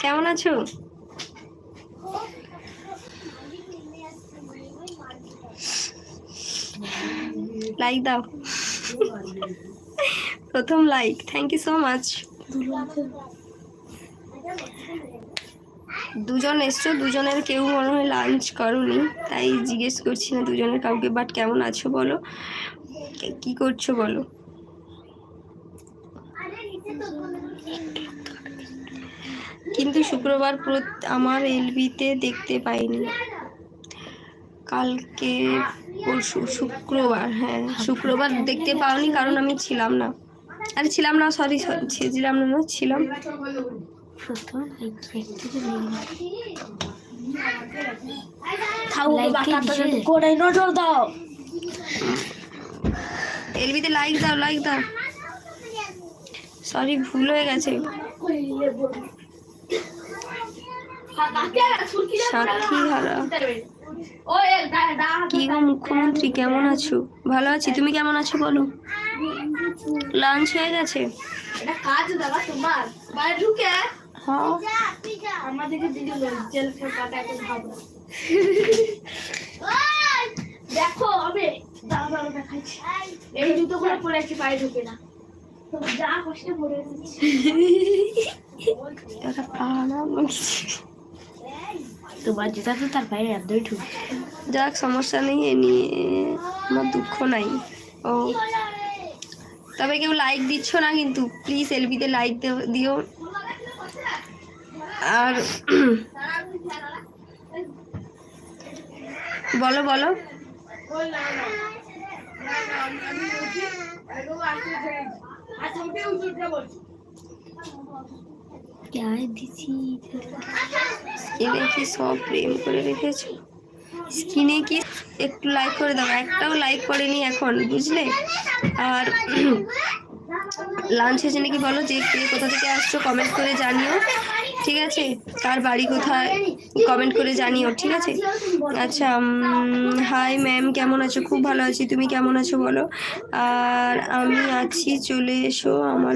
কেমন আছো? লাইক দাও। প্রথম like thank you so much দুজন এসছো, দুজনের কেউ মনে হয় লাঞ্চ করনি, তাই জিজ্ঞেস করছি না দুজনের কাউকে বাট কেমন আছো বলো? কে- করছ বলো? কিন্তু শুক্রবার আমার এলবিতে দেখতে পাইনি। কালকে পরশু শুক্রবার হ্যাঁ শুক্রবার দেখতে পাওনি কারণ আমি ছিলাম না। আরে ছিলাম না সরি ছিলাম না না ছিলাম। কোটাই নজর দাও। এলবিতে লাইক দাও লাইক দাও। সরি ভুল হয়ে গেছে। সাক্ষী হারা কি গো মুখ্যমন্ত্রী কেমন আছো? ভালো আছি তুমি কেমন আছো বলো? লাঞ্চ হয়ে গেছে? কাজ দাদা তোমার। বাইরে ঢুকে হ্যাঁ। আমাদেরকে দিদি জেল কাটা ভাবো। দেখো আমি দাঁড়া দেখাচ্ছি। এই জুতোগুলো পরে আছি পায়ে ঢুকে না। যা কষ্টে পড়ে এসেছি তোমার জুতা তো তার পায়ে একদমই ঢুকে যাক সমস্যা নেই এ নিয়ে আমার দুঃখ নাই। ও। তবে কেউ লাইক দিচ্ছ না কিন্তু প্লিজ এলবিতে লাইক দিও আর বলো বলো। স্কিনে কি সব প্রেম করে রেখেছো। স্কিনে কি একটু লাইক করে দাও, একটাও লাইক করেনি এখন, বুঝলে? আর লাঞ্চ হয়েছে নাকি বলো, যে কে কোথা থেকে আসছো কমেন্ট করে জানিও, ঠিক আছে? কার বাড়ি কোথায় কমেন্ট করে জানিও, ঠিক আছে? আচ্ছা হাই ম্যাম কেমন আছো? খুব ভালো আছি, তুমি কেমন আছো বলো? আর আমি আছি, চলে এসো আমার